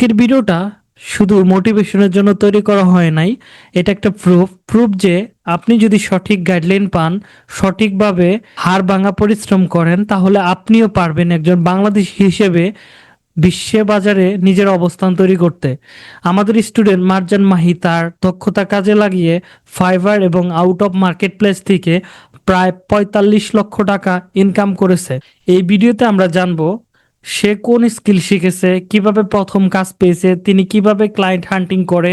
আজকের ভিডিওটা শুধু মোটিভেশনের জন্য তৈরি করা হয় নাই, এটা একটা প্রুফ প্রুফ যে আপনি যদি সঠিক গাইডলাইন পান, সঠিকভাবে হাড় ভাঙা পরিশ্রম করেন, তাহলে আপনিও পারবেন একজন বাংলাদেশি হিসেবে বিশ্ব বাজারে নিজের অবস্থান তৈরি করতে। আমাদের স্টুডেন্ট মার্জান মাহি তার দক্ষতা কাজে লাগিয়ে ফাইবার এবং আউট অফ মার্কেট প্লেস থেকে প্রায় পঁয়তাল্লিশ লক্ষ টাকা ইনকাম করেছে। এই ভিডিওতে আমরা জানব সে কোন স্কিল শিখেছে কীভাবে প্রথম কাজ পেয়েছে তিনি কীভাবে ক্লায়েন্ট হান্টিং করে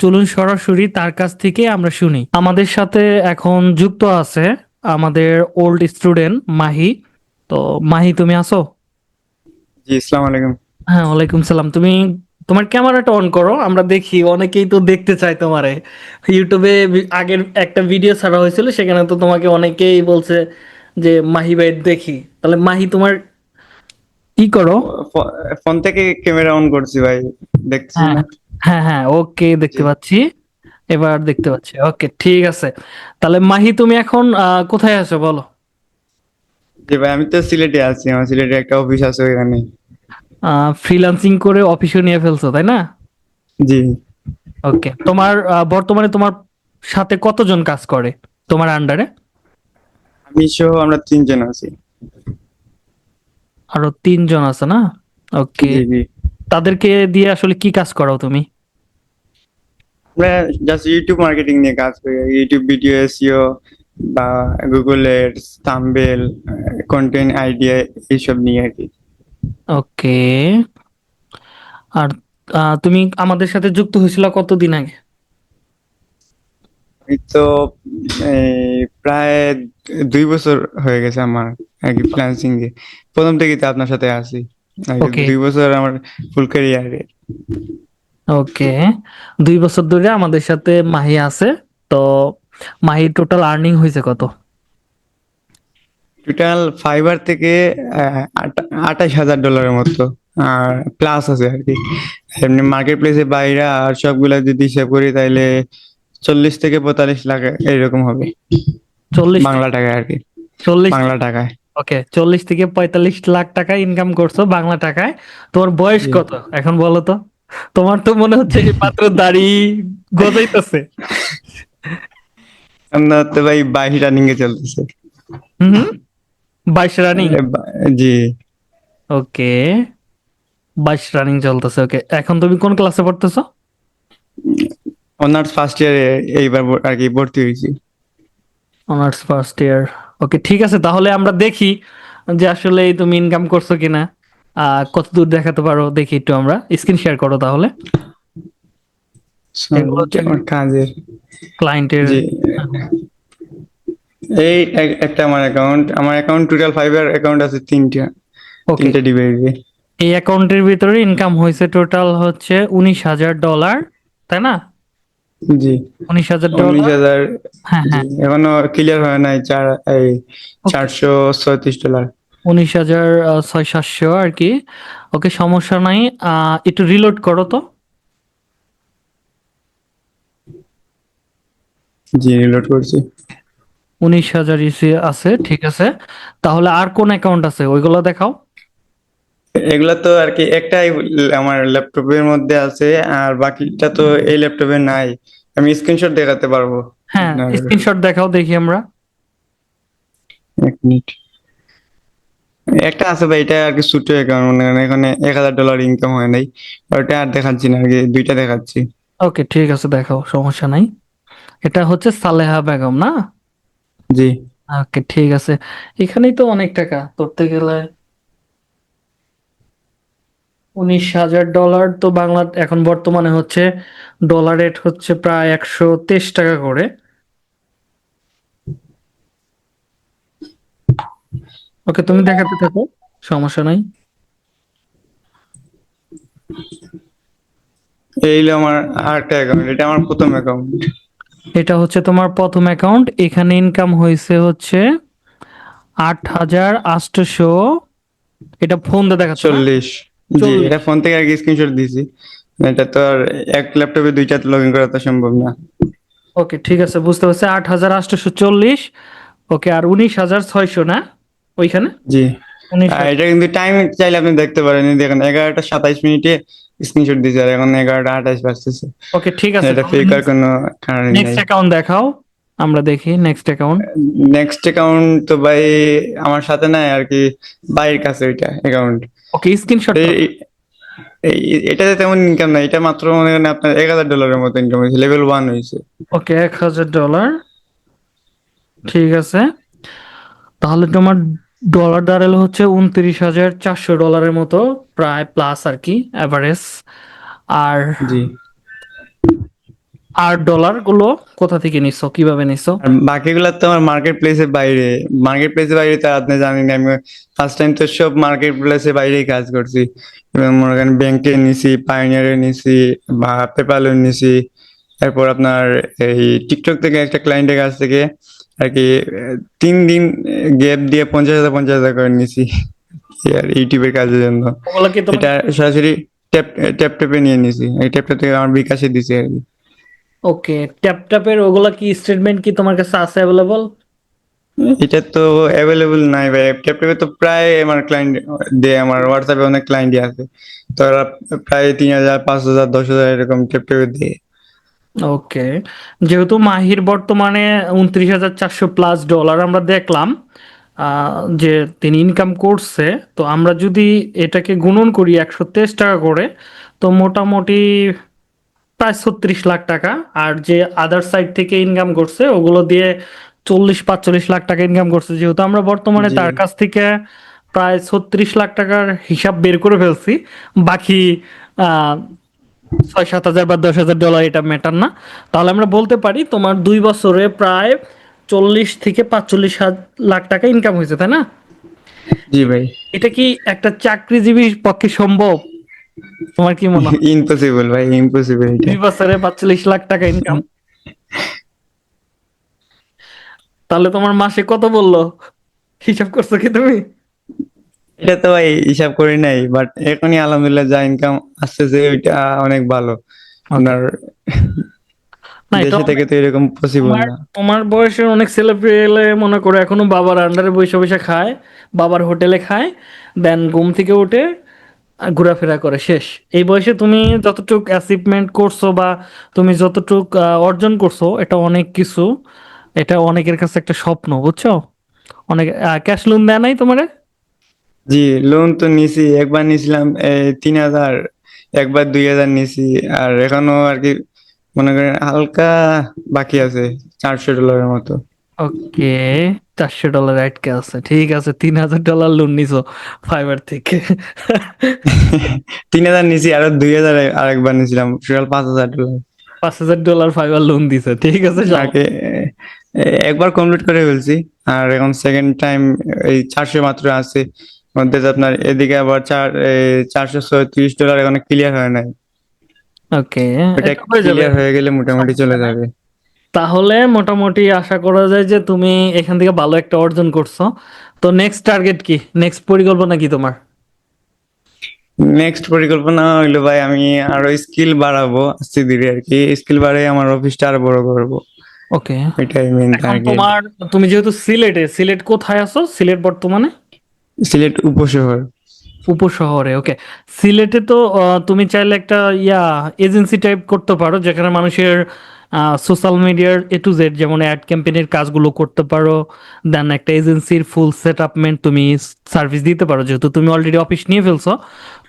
চলুন সরাসরি তার কাছ থেকে আমরা শুনি। আমাদের সাথে এখন যুক্ত আছে আমাদের ওল্ড স্টুডেন্ট মাহি। তো মাহি তুমি আসো জি আসসালামু আলাইকুম। হ্যাঁ ওয়ালাইকুম সালাম। তুমি তোমার ক্যামেরাটা অন করো আমরা দেখি অনেকেই তো দেখতে চায় তোমারে। ইউটিউবে আগের একটা ভিডিও ছাড়া হয়েছিল সেখানে তো তোমাকে অনেকেই বলছে যে মাহি ভাই দেখি। তাহলে মাহি তোমার কি করো? ফোন থেকে ক্যামেরা অন করছি ভাই দেখছি। হ্যাঁ হ্যাঁ হ্যাঁ ওকে দেখতে পাচ্ছি। এবার দেখতে পাচ্ছি ওকে ঠিক আছে। তাহলে মাহি তুমি এখন কোথায় আছো বলো? জি ভাই আমি তো সিলেটে আছি আমার সিলেটে একটা অফিস আছে ওখানে ফ্রিল্যান্সিং করে অফিসে নিয়ে ফেলছো তাই না? জি। ওকে তোমার বর্তমানে তোমার সাথে কতজন কাজ করে তোমার আন্ডারে আমি সহ আমরা তিনজন আছি। আরও তিনজন আছে না? ওকে তাদেরকে দিয়ে আসলে কি কাজ করাও তুমি? আমরা জাস্ট ইউটিউব মার্কেটিং নিয়ে কাজ করি। ইউটিউব ভিডিও এসইও বা Google ads thumbnail content idea এইসব নিয়ে আর কি। ওকে আর তুমি আমাদের সাথে যুক্ত হয়েছিল কতদিন আগে? এই তো প্রায় দুই বছর হয়ে গেছে আমার আর কি ফ্রিল্যান্সিং এ। প্রথম থেকেই তো আপনার সাথে আছি. দুই বছর আমার ফুল ক্যারিয়ারে ওকে দুই বছর ধরে আমাদের সাথে মাহি আছে। তো মাহির টোটাল আর্নিং হয়েছে কত? টোটাল ফাইবার থেকে আঠাশ হাজার ডলারের মতো। আর প্লাস আছে আর কি। এমনি মার্কেট প্লেসে বাইরে আর সবগুলা যদি হিসাব করি তাহলে চল্লিশ থেকে পঁয়তাল্লিশ লাখ এরকম হবে। চল্লিশ বাংলা টাকায় আর কি। চল্লিশ বাংলা টাকায়। ওকে চল্লিশ থেকে পঁয়তাল্লিশ লাখ টাকা ইনকাম করছ বাংলা টাকায়। তোমার বয়স কত? এখন বলো তো। তোমার তো মনে হচ্ছে এই মাত্র দাড়ি গজাইতেছে। আমরা তো ভাই বাইশ রানিং এ চলতেছে। হুম বাইশ রানিং জি। ওকে বাইশ রানিং চলতেছে ওকে। এখন তুমি কোন ক্লাসে পড়তেছো? অনার্স ফার্স্ট ইয়ারে এইবার আর কি ভর্তি হয়েছি। অনার্স ফার্স্ট ইয়ার ওকে ঠিক আছে তাহলে আমরা দেখি যে আসলে তুমি ইনকাম করছ কিনা। কত দূর দেখাতে পারো দেখি একটু আমরা। স্ক্রিন শেয়ার করো তাহলে। কাজের ক্লায়েন্টের এই একটা আমার অ্যাকাউন্ট আমার অ্যাকাউন্ট টোটাল ফাইবার অ্যাকাউন্ট আছে তিনটা। তিনটা ডিভাইসে এই অ্যাকাউন্টের ভিতরে ইনকাম হয়েছে টোটাল হচ্ছে উনিশ হাজার ডলার তাই না? জি। উনিশ হাজার উনিশ হাজার হ্যাঁ হ্যাঁ। এখনও ক্লিয়ার হয় নাই চার এই চারশো ছয়ত্রিশ ডলার উনিশ হাজার ছয় সাতশো আর কি। ওকে সমস্যা নাই। একটু রিলোড করো তো। জি রিলোড করছি। উনিশ হাজার ইসি আছে ঠিক আছে। তাহলে আর কোন অ্যাকাউন্ট আছে? ওইগুলো দেখাও। এগুলা তো আর কি একটাই আমার ল্যাপটপের মধ্যে আছে আর বাকিটা তো এই ল্যাপটপে নাই। আমি স্ক্রিনশট দেখাতে পারব। হ্যাঁ স্ক্রিনশট দেখাও দেখি আমরা। এক মিনিট একটা আছে ভাই এটা আর কি ছোট অ্যাকাউন্ট মনে এখানে এক হাজার ডলার ইনকাম হয় নাই। ওটা আর দেখাচ্ছি না আর দুইটা দেখাচ্ছি। ওকে ঠিক আছে দেখাও সমস্যা নাই। এটা হচ্ছে সালেহা বেগম না? জি। ওকে ঠিক আছে। এখানেই তো অনেক টাকা ধরতে গেলে উনিশ হাজার ডলার তো বাংলা এখন বর্তমানে হচ্ছে ডলার রেট হচ্ছে প্রায় একশো তেইশ টাকা করে ওকে তুমি দেখাতে থাকো সমস্যা নাই এই আমার আরেকটা অ্যাকাউন্ট এটা আমার প্রথম অ্যাকাউন্ট এটা হচ্ছে তোমার প্রথম অ্যাকাউন্ট এখানে ইনকাম হয়েছে হচ্ছে আট হাজার আটশোশো এটা ফোন? চল্লিশ জি চল্লিশ। এটা ফোন থেকে আর কি স্ক্রিনশট দিয়েছি। এটা তো আর এক ল্যাপটপে দুইটা লগ ইন করা তো সম্ভব না। ওকে ঠিক আছে বুঝতে পারছি। আট হাজার আটশোশো চল্লিশ ওকে আর উনিশ হাজার ছয়শো না? ওইখানে? জি। এটা কিন্তু টাইম চাইলে আপনি দেখতে পারেন। দেখেন এগারোটা সাতাইশ মিনিটে স্ক্রিনশট দিছে আর এখন এগারোটা আঠাশ বাজতেছে। ওকে ঠিক আছে। এটা ফেক কোনো নেক্সট অ্যাকাউন্ট দেখাও। আমরা দেখি নেক্সট অ্যাকাউন্ট নেক্সট অ্যাকাউন্ট তো ভাই আমার সাথে নাই আর কি ভাইয়ের কাছে ওইটা অ্যাকাউন্ট ওকে স্ক্রিনশট এটাতে তেমন ইনকাম নাই এটা মাত্র মনে করেন আপনার এক হাজার ডলারের মতো ইনকাম হয়েছে লেভেল ওয়ান হয়েছে। ওকে এক হাজার ডলার ঠিক আছে। তাহলে তোমার ডলার দাঁড়াল হচ্ছে উনত্রিশ হাজার চারশো ডলারের মতো প্রায় প্লাস আর কি অ্যাভারেজ আর জি। আর ডলারগুলো কোথা থেকে নিছো? কীভাবে নিছো? বাকিগুলো তো আমার মার্কেট প্লেসের বাইরে। মার্কেট প্লেসের বাইরে তো আপনি জানেন আমি ফার্স্ট টাইম তো সব মার্কেট প্লেসের বাইরেই কাজ করছি। মনে করেন ব্যাংকে নিছি পাইনিয়ারে নিছি বা পেপালে নিছি। তারপর আপনার এই টিকটক থেকে একটা ক্লায়েন্টের কাছ থেকে আর কি তিন দিন গ্যাপ দিয়ে পঞ্চাশ হাজার পঞ্চাশ হাজার করে নিছি। আর ইউটিউবের কাজের জন্য। এটা সরাসরি ট্যাপ ট্যাপ ট্যাপে নিয়ে নিছি। এই ট্যাপটা থেকে আমার বিকাশে দিছি আর কি। ওকে ট্যাপ ট্যাপের ওগুলা কি স্টেটমেন্ট কি তোমার কাছে আছে অ্যাভেলেবল এটা তো অ্যাভেলেবল নাই ভাই। ট্যাপটপে তো প্রায় আমার ক্লায়েন্ট দেয় আমার হোয়াটসঅ্যাপে অনেক ক্লায়েন্টই আছে। তো ওরা প্রায় তিন হাজার পাঁচ হাজার দশ হাজার এরকম ট্যাপটপে দেয়। ওকে যেহেতু মাহির বর্তমানে উনত্রিশ হাজার চারশো প্লাস ডলার আমরা দেখলাম যে তিনি ইনকাম করছে তো আমরা যদি এটাকে গুণন করি একশো তেইশ টাকা করে তো মোটামুটি প্রায় ছত্রিশ লাখ টাকা আর যে আদার সাইড থেকে ইনকাম করছে ওগুলো দিয়ে চল্লিশ পাঁচচল্লিশ লাখ টাকা ইনকাম করছে যেহেতু আমরা বর্তমানে তার কাছ থেকে প্রায় ছত্রিশ লাখ টাকার হিসাব বের করে ফেলছি। বাকি ছয় সাত হাজার বা দশ হাজার ডলার এটা ম্যাটার না। তাহলে আমরা বলতে পারি তোমার দুই বছরে প্রায় চল্লিশ থেকে পাঁচচল্লিশ হাজার লাখ টাকা ইনকাম হয়েছে তাই না? জি ভাই। এটা কি একটা চাকরিজীবীর পক্ষে সম্ভব? তোমার কি মনে হয়? ইম্পসিবল ভাই ইম্পসিবল দুই বছরে পাঁচচল্লিশ লাখ টাকা ইনকাম তাহলে তোমার মাসে কত বলল? হিসাব করছ কি তুমি? এটা তো ভাই হিসাব করি নাই বাট এখনই আলহামদুলিল্লাহ যা ইনকাম আসতেছে ওইটা অনেক ভালো। আপনার দেশে থেকে তো এরকম পসিবল তোমার না। তোমার বয়সের অনেক ছেলে পেলে মনে করো এখনও বাবার আন্ডারে বসে বসে খায় বাবার হোটেলে খায় দেন ঘুম থেকে উঠে ঘোরাফেরা করে, শেষ। এই বয়সে তুমি যতটুক অ্যাচিভমেন্ট করছ বা তুমি যতটুক অর্জন করছ, এটা অনেক কিছু। এটা অনেকের কাছে একটা স্বপ্ন, বুঝছ? অনেক ক্যাশ লোন দেয় নাই তোমারে? জি লোন তো নিছি, একবার নিছিলাম তিন হাজার, একবার দুই হাজার নিছি, আর এখনও আর কি মনে করেন হালকা বাকি আছে, চারশো ডলারের মতো। ওকে চারশো ডলার আটকে আছে? ঠিক আছে তিন হাজার ডলার লোন নিছো ফাইবার থেকে। তিন হাজার নিছি আরও দুই হাজার আরেকবার নিছিলাম টোটাল পাঁচ হাজার ডলার পাঁচ হাজার ডলার ফাইবার লোন দিছে ঠিক আছে। আগে একবার কমপ্লিট করে ফেলছি আর এখন সেকেন্ড টাইম এই চারশো মাত্র আছে। মধ্যে আপনার এদিকে আবার চার চারশো ছত্রিশ ডলার এখনও ক্লিয়ার হয় নাই। ওকে ক্লিয়ার হয়ে গেলে মোটামুটি চলে যাবে। তাহলে মোটামুটি আশা করা যায় যে তুমি এখান থেকে ভালো একটা অর্জন করছ। তো নেক্সট টার্গেট কি? নেক্সট পরিকল্পনা কি তোমার? নেক্সট পরিকল্পনা হইল ভাই আমি আরও স্কিল বাড়াবো আস্তে ধীরে আর কি। স্কিল বাড়াই আমার অফিসটা আরও বড় করব। ওকে এটাই মেন টার্গেট তোমার তুমি যেহেতু সিলেটে সিলেট কোথায় আছো? সিলেট বর্তমানে? সিলেট উপশহর। উপশহরে ওকে সিলেটে তো তুমি চাইলে একটা ইয়া এজেন্সি টাইপ করতে পারো যেখানে মানুষের সোশ্যাল মিডিয়ার এ টু জেড যেমন অ্যাড ক্যাম্পেইনের কাজগুলো করতে পারো দেন একটা এজেন্সির ফুল সেট আপমেন্ট তুমি সার্ভিস দিতে পারো। যেহেতু তুমি অলরেডি অফিস নিয়ে ফেলছো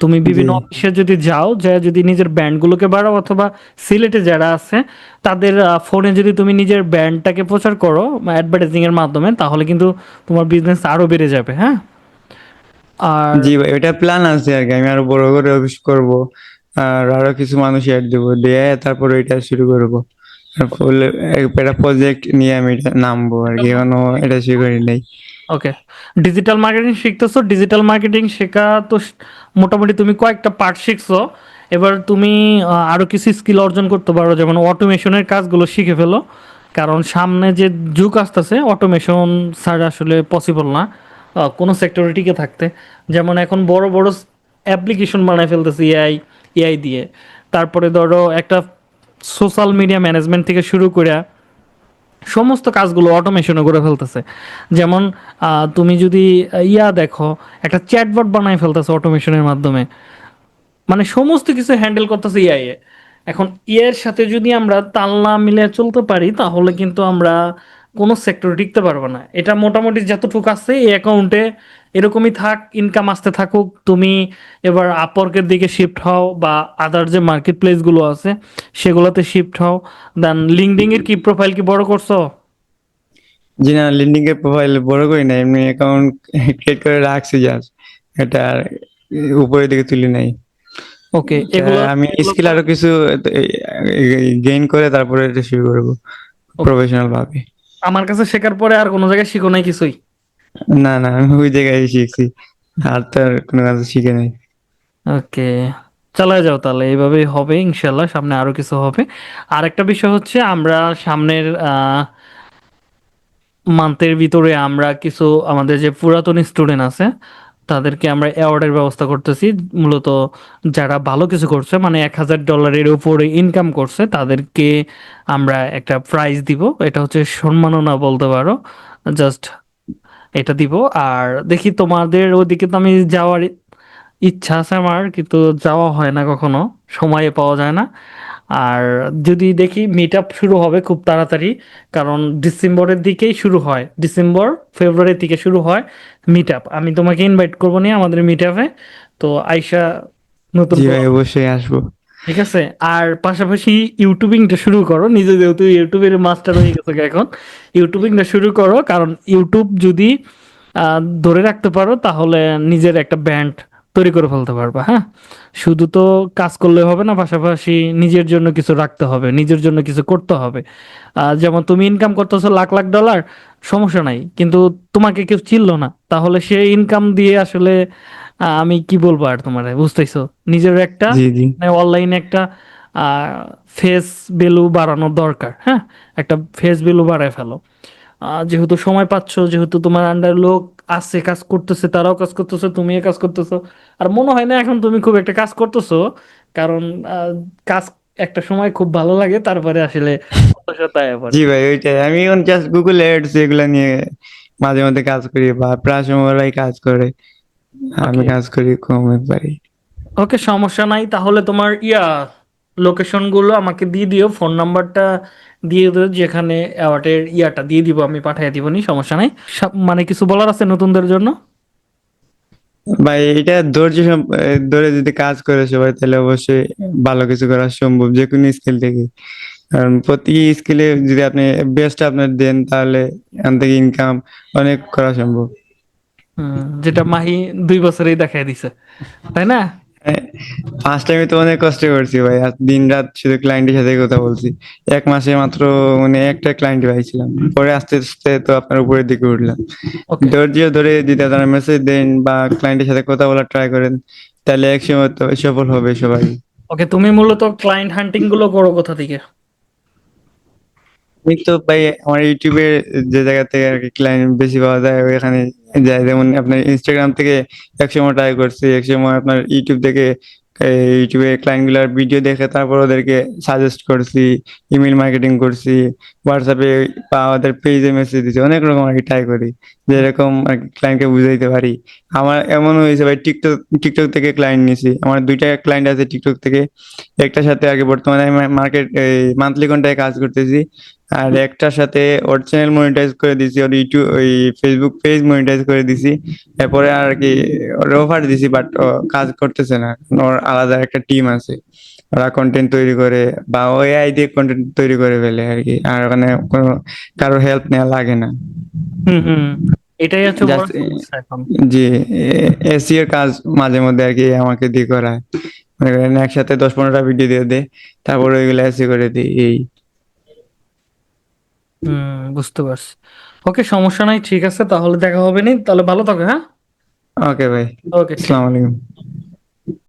তুমি বিভিন্ন। অফিসে যদি যাও যা যদি নিজের ব্র্যান্ডগুলোকে বাড়াও অথবা সিলেটে যারা আছে তাদের ফোনে যদি তুমি নিজের ব্র্যান্ডটাকে প্রচার করো অ্যাডভার্টাইজিং এর মাধ্যমে তাহলে কিন্তু তোমার বিজনেস আরও বেড়ে যাবে হ্যাঁ? আর জি ভাই ওটা প্ল্যান আছে আর কি আমি আরও বড় করে অফিস করব আর আরও কিছু মানুষ অ্যাড দেবো দিয়ে তারপর এটা শুরু করব। ফুল একটা প্রজেক্ট নিয়ে আমি নামবো আর কি, এখনও এটা শুরু নাই। ওকে ডিজিটাল মার্কেটিং শিখতেছো ডিজিটাল মার্কেটিং শেখা তো মোটামুটি তুমি কয়েকটা পার্ট শিখছো। এবার তুমি আরও কিছু স্কিল অর্জন করতে পারো, যেমন অটোমেশনের কাজগুলো শিখে ফেলো। কারণ সামনে যে যুগ আসতেছে অটোমেশন ছাড়া আসলে পসিবল না কোনো সেক্টরে টিকে থাকতে। যেমন এখন বড় বড় অ্যাপ্লিকেশন বানায় ফেলতেছে এআই এআই দিয়ে। তারপরে ধরো একটা সোশ্যাল মিডিয়া ম্যানেজমেন্ট থেকে শুরু করে সমস্ত কাজগুলো অটোমেশনে করে ফেলতেছে। যেমন তুমি যদি ইয়া দেখো, একটা চ্যাটবট বানাই ফেলতেছে অটোমেশনের মাধ্যমে। মানে সমস্ত কিছু হ্যান্ডেল করতেছে এআই এখন ইয়ের সাথে যদি আমরা তাল না মিলে চলতে পারি, তাহলে কিন্তু আমরা কোনো সেক্টরে টিকতে পারব না। এটা মোটামুটি যতটুকু আছে এই অ্যাকাউন্টে এরকমই থাক ইনকাম আসতে থাকুক তুমি এবার আপওয়ার্কের দিকে শিফট হও বা আদার যে মার্কেট প্লেসগুলো আছে সেগুলোতে শিফট হও। দেন লিঙ্কডিং এর কি প্রোফাইল কি বড় করছ? জি না লিন্ডিং এর প্রোফাইল বড় করি না এমনি অ্যাকাউন্ট ক্রিয়েট করে রাখছি জাস্ট এটা উপরের দিকে তুলি নাই। ওকে এগুলো আমি স্কিল আরও কিছু গেইন করে তারপরে এটা শুরু করব প্রফেশনাল ভাবে। আমার কাছে শেখার পরে আর কোনো জায়গায় শিখো নাই কিছুই। না না আমি ওই জায়গায় শিখছি। আর তো আর কোনো কাজ শিখে নাই। ওকে চালায় যাও তাহলে। এইভাবেই হবে ইনশাল্লাহ সামনে আরও কিছু হবে। আর একটা বিষয় হচ্ছে আমরা সামনের মান্থের ভিতরে আমরা কিছু আমাদের যে পুরাতন স্টুডেন্ট আছে তাদেরকে আমরা অ্যাওয়ার্ডের ব্যবস্থা করতেছি। মূলত যারা ভালো কিছু করছে মানে এক হাজার ডলারের উপরে ইনকাম করছে, তাদেরকে আমরা একটা প্রাইজ দিব। এটা হচ্ছে সম্মাননা বলতে পারো। জাস্ট এটা দিব। আর দেখি তোমাদের ওদিকে তো আমি যাওয়ার ইচ্ছা আছে আমার, কিন্তু যাওয়া হয় না কখনো। সময়ে পাওয়া যায় না। আর যদি দেখি মিট আপ শুরু হবে খুব তাড়াতাড়ি কারণ ডিসেম্বরের দিকেই শুরু হয়। ডিসেম্বর ফেব্রুয়ারির দিকে শুরু হয় মিট আপ আমি তোমাকে ইনভাইট করব নি আমাদের মিট আপে তো আইসা নতুন অবশ্যই আসব। ঠিক আছে? আর পাশাপাশি ইউটিউবিংটা শুরু করো। নিজে যেহেতু ইউটিউবের মাস্টার হয়ে গেছে এখন। ইউটিউবিংটা শুরু করো কারণ ইউটিউব যদি আহ, ধরে রাখতে পারো তাহলে নিজের একটা ব্যান্ড তৈরি করে ফেলতে পারবা হ্যাঁ? শুধু তো কাজ করলে হবে না পাশাপাশি নিজের জন্য কিছু রাখতে হবে নিজের জন্য কিছু করতে হবে। যেমন তুমি ইনকাম করতেছো লাখ লাখ ডলার সমস্যা নাই কিন্তু তোমাকে কেউ চিনলো না তাহলে সে ইনকাম দিয়ে আসলে আমি কি বলব আর তোমার বুঝতেছো? নিজের একটা জি মানে অনলাইনে একটা ফেস ভ্যালু বাড়ানোর দরকার হ্যাঁ? একটা ফেস ভ্যালু বাড়ায় ফেলো। যেহেতু সময় পাচ্ছ যেহেতু তোমার আন্ডার লোক আছে কাজ করতেছে তারাও কাজ করতেছে তুমিও কাজ করতেছো। আর মনে হয় না এখন তুমি খুব একটা কাজ করতেছো কারণ কাজ একটা সময় খুব ভালো লাগে তারপরে আসলে জি ভাই ওইটাই। আমি এখন জাস্ট গুগল এডস এগুলা নিয়ে মাঝে মধ্যে কাজ করি বা প্রায় সময় কাজ করে। আমি কাজ করি কম পারি ওকে সমস্যা নাই। তাহলে তোমার ইয়া লোকেশনগুলো আমাকে দিয়ে দিও ফোন নাম্বারটা দিয়ে দিও যেখানে অ্যাওয়ার্ডের ইয়াটা দিয়ে দিব আমি পাঠিয়ে দিব নি? সমস্যা নাই। মানে কিছু বলার আছে নতুনদের জন্য? ভাই এটা ধৈর্য ধরে যদি কাজ করে সবাই তাহলে অবশ্যই ভালো কিছু করা সম্ভব যে কোনো স্কিল থেকে। কারণ প্রতি স্কিলে যদি আপনি বেস্ট আপনার দেন তাহলে এখান থেকে ইনকাম অনেক করা সম্ভব। যেটা মাহি দুই বছরেই দেখাই দিছে তাই না? ফার্স্ট টাইমে তো অনেক কষ্ট করছি ভাই। দিন রাত শুধু ক্লায়েন্টের সাথে কথা বলছি। এক মাসে মাত্র মানে একটা ক্লায়েন্ট পাইছিলাম। পরে আস্তে আস্তে তো আপনার উপরের দিকে উঠলাম। ধৈর্য ধরে যদি আপনারা মেসেজ দেন বা ক্লায়েন্টের সাথে কথা বলার ট্রাই করেন তাহলে একসময় তো সফল হবে সবাই। ওকে তুমি মূলত ক্লায়েন্ট হান্টিংগুলো করো কোথা থেকে? আমি তো ভাই, আমার ইউটিউবে যে জায়গা থেকে আর কি ক্লায়েন্ট বেশি পাওয়া যায়, ওইখানে যায়। যেমন আপনার ইনস্টাগ্রাম থেকে একসময় ট্রাই করছি একসময় আপনার ইউটিউব থেকে ইউটিউবে ক্লায়েন্টগুলার ভিডিও দেখে তারপর ওদেরকে সাজেস্ট করছি ইমেল মার্কেটিং করছি হোয়াটসঅ্যাপে বা ওদের পেজে মেসেজ দিচ্ছি অনেক রকম আর কি ট্রাই করি, যেরকম আর কি ক্লায়েন্টকে বুঝাইতে পারি। আমার এমন হয়েছে ভাই টিকটক টিকটক থেকে ক্লায়েন্ট নিয়েছি আমার দুইটা ক্লায়েন্ট আছে টিকটক থেকে। একটার সাথে আগে বর্তমানে আমি মার্কেট মান্থলি কন্টায় কাজ করতেছি। আর একটার সাথে ওর চ্যানেল মনিটাইজ করে দিছি ওর ইউটিউব ওই ফেসবুক পেজ মনিটাইজ করে দিছি। এরপরে আর কি ওর অফার দিছি বাট কাজ করতেছে না। ওর আলাদা একটা টিম আছে। ওরা কন্টেন্ট তৈরি করে বা ওই আই দিয়ে কন্টেন্ট তৈরি করে ফেলে আর কি। আর ওখানে কোনো কারও হেল্প নেওয়া লাগে না। এটাই হচ্ছে জি কাজ মাঝে মধ্যে আর কি আমাকে দিয়ে করায়। মনে করেন একসাথে দশ পনেরোটা ভিডিও দিয়ে দে তারপরে ওইগুলো এসি করে দিই এই। হুম বুঝতে পারছি। ওকে সমস্যা নাই ঠিক আছে তাহলে দেখা হবে নি তাহলে ভালো থাকো হ্যাঁ? ওকে ভাই ওকে আসসালামু আলাইকুম।